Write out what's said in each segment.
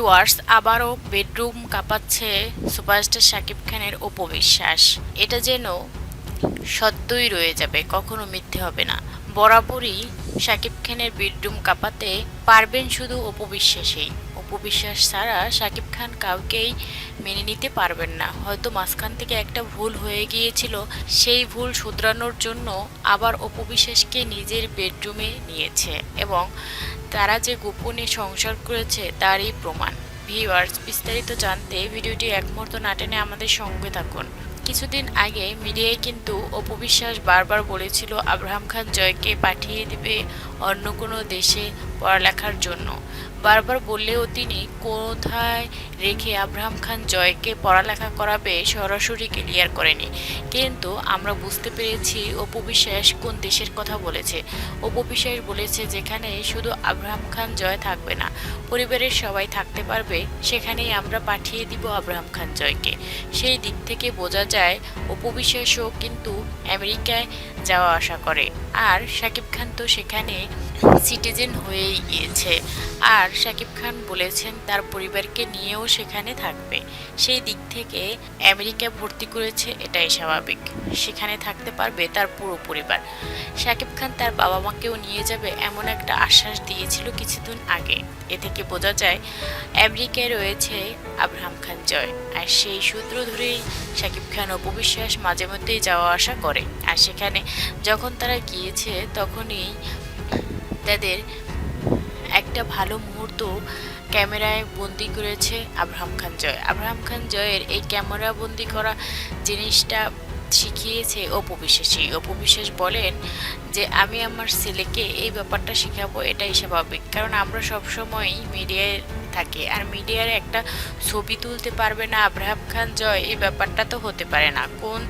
Viewers আবারও bedroom কাঁপাচ্ছে superstar Shakib খানের উপবিশ্বাস। এটা যেন সত্যই রয়ে যাবে, কখনো মিথ্যে হবে না। বরাবরই শাকিব খানের বেডরুম কাঁপাতে পারবেন শুধু অপবিশ্বাসেই অপবিশ্বাস ছাড়া শাকিব খান কাউকেই মেনে নিতে পারবেন না। হয়তো মাঝখান থেকে একটা ভুল হয়ে গিয়েছিল, সেই ভুল শুধরানোর জন্য আবার অপবিশ্বাসকে নিজের বেডরুমে নিয়েছে এবং তারা যে গোপনে সংসার করেছে তারই প্রমাণ। ভিউয়ার্স, বিস্তারিত জানতে ভিডিওটি এক নাটেনে আমাদের সঙ্গে থাকুন। কিছুদিন আগে মিডিয়ায় কিন্তু অপবিশ্বাস বারবার বলেছিল আব্রাহাম খান জয়কে পাঠিয়ে দিবে অন্য কোনো দেশে পড়ালেখার জন্য। বারবার বললেও তিনি কোথায় রেখে আব্রাহাম খান জয়কে পড়ালেখা করাবে সরাসরি ক্লিয়ার করেনি। কিন্তু আমরা বুঝতে পেরেছি অপবিশ্বাস কোন দেশের কথা বলেছে। অপবিশ্বাস বলেছে যেখানে শুধু আব্রাহাম খান জয় থাকবে না, পরিবারের সবাই থাকতে পারবে, সেখানেই আমরা পাঠিয়ে দিব আব্রাহাম খান জয়কে। সেই দিক থেকে বোঝা যায় অপবিশ্বাসও কিন্তু আমেরিকায় যাওয়া আসা করে। আর শাকিব খান তো সেখানে সিটিজেন হয়েই গিয়েছে। আর শাকিব খান বলেছেন তার পরিবারকে নিয়েও সেখানে থাকবে। সেই দিক থেকে আমেরিকা ভর্তি করেছে, এটাই স্বাভাবিক। সেখানে থাকতে পারবে তার পুরো পরিবার। শাকিব খান তার বাবা মাকেও নিয়ে যাবে এমন একটা আশ্বাস দিয়েছিল কিছুদিন আগে। এ থেকে বোঝা যায়, আমেরিকায় রয়েছে আব্রাহাম খান জয়। আর সেই সূত্র ধরেই শাকিব খান অপবিশ্বাস মাঝে মধ্যেই যাওয়া আসা করে। আর সেখানে যখন তারা গিয়েছে তখনই তাদের একটা ভালো মুহূর্ত ক্যামেরায় বন্দি করেছে আব্রাহাম খান জয়। আব্রাহাম খান জয়ের এই ক্যামেরা বন্দি করা জিনিসটা শিখিয়েছে অপবিশ্বাসী অপবিশ্বাস বলেন যে, আমি আমার ছেলেকে এই ব্যাপারটা শেখাবো, এটাই স্বাভাবিক। কারণ আমরা সবসময়ই মিডিয়ায় থাকি আর মিডিয়ার একটা ছবি তুলতে পারবে না আব্রাহাম খান জয়, এই ব্যাপারটা তো হতে পারে না। কোন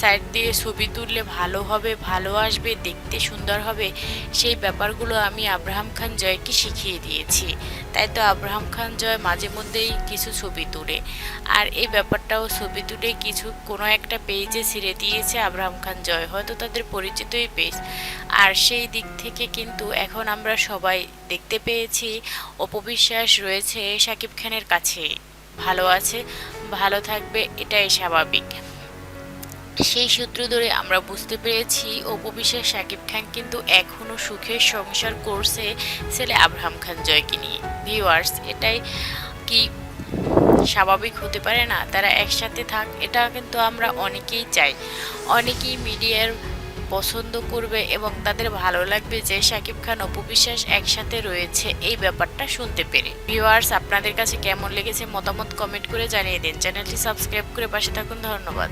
সাইড দিয়ে ছবি তুললে ভালো হবে, ভালো আসবে, দেখতে সুন্দর হবে, সেই ব্যাপারগুলো আমি আব্রাহাম খান জয়কে শিখিয়ে দিয়েছি। তাই তো আব্রাহাম খান জয় মাঝে মধ্যেই কিছু ছবি তুলে। আর এই ব্যাপারটাও ছবি তুলে কিছু, কোনো একটা পেজে ছিঁড়ে দিয়েছে আব্রাহাম খান জয়, হয়তো তাদের পরিচিতই পেজ আর সেই দিক থেকে কিন্তু এখন আমরা সবাই দেখতে পেয়েছি, অপবিশ্বাস রয়েছে শাকিব খানের কাছে ভালো আছে, ভালো থাকবে, এটাই স্বাভাবিক। সেই সূত্র ধরে আমরা বুঝতে পেরেছি অপবিশ্বাস শাকিব খান কিন্তু এখনও সুখের সংসার করছে ছেলে আব্রাহাম খান জয়কে নিয়ে। ভিউয়ার্স এটাই কি স্বাভাবিক হতে পারে না? তারা একসাথে থাক, এটা কিন্তু আমরা অনেকেই চাই। অনেকেই মিডিয়ার পছন্দ করবে এবং তাদের ভালো লাগবে যে শাকিব খান, অপু বিশ্বাস একসাথে রয়েছে। এই ব্যাপারটা শুনতে পেরে। ভিউয়ার্স, আপনাদের কাছে কেমন লেগেছে মতামত কমেন্ট করে জানিয়ে দিন। চ্যানেলটি সাবস্ক্রাইব করে পাশে থাকুন। ধন্যবাদ।